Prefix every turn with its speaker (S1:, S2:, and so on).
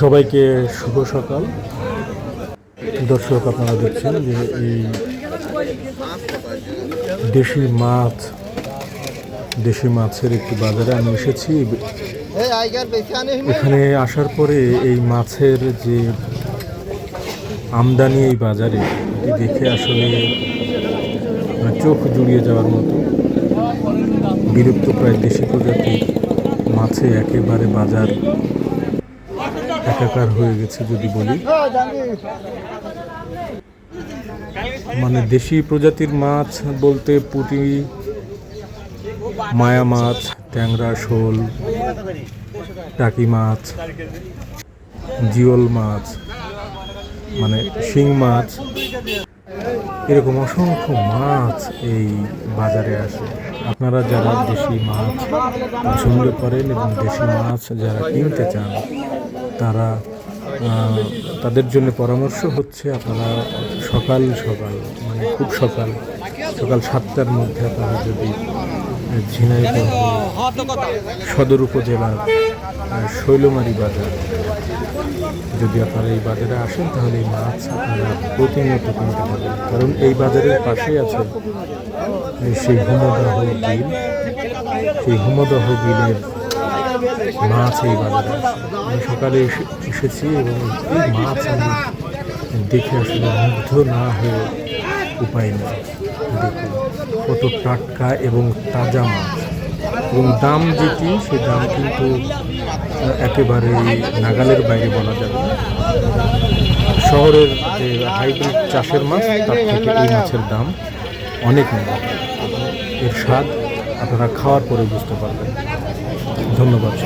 S1: সবাইকে শুভ সকাল। দর্শক, আপনারা দেখছেন যে এই দেশি মাছ, দেশি মাছের একটি বাজারে আমি এসেছি। এখানে আসার পরে এই মাছের যে আমদানি এই বাজারে, এটি দেখে আসলে চোখ জুড়িয়ে যাওয়ার মতো। বিলুপ্ত প্রায় দেশি প্রজাতির মাছে একেবারে বাজার একাকার হয়ে গেছে যদি বলি। মানে দেশি প্রজাতির মাছ বলতে পুঁটি, মায়া মাছ, ট্যাংরা, শোল, টাকি মাছ, জিওল মাছ মানে শিং মাছ। এরকম অসংখ্য মাছ এই বাজারে আসে। আপনারা যারা দেশি মাছ পছন্দ করেন এবং দেশি মাছ যারা কিনতে চান তারা তাদের জন্য পরামর্শ হচ্ছে আপনারা সকাল সকাল মানে খুব সকাল সকাল সাতটার মধ্যে আপনারা যদি ঝিনাইদহ, সদর উপজেলার শৈলমারি বাজার, যদি আপনারা এই বাজারে আসেন, তাহলে এই মাছ আপনারা প্রতিনিয়ত কিনতে পারবেন। কারণ এই বাজারের পাশেই আছে সেই হুমদহ বিল। সেই হুমদহ বিলের মাছ এই বাজারে। আছে আমি সকালে এসে- এসেছি এবং এই মাছ আমি দেখে আসলে মুগ্ধ না হয়ে উপায় নেই। দেখুন, কত টাটকা এবং তাজা মাছ এবং দাম যেটি সেই দাম কিন্তু একেবারে নাগালের বাইরে বলা যাবে শহরের যে হাইব্রিড চাষের মাছ, তার থেকে এই মাছের দাম অনেক নেই এর স্বাদ আপনারা খাওয়ার পরে বুঝতে পারবেন। ধন্যবাদ।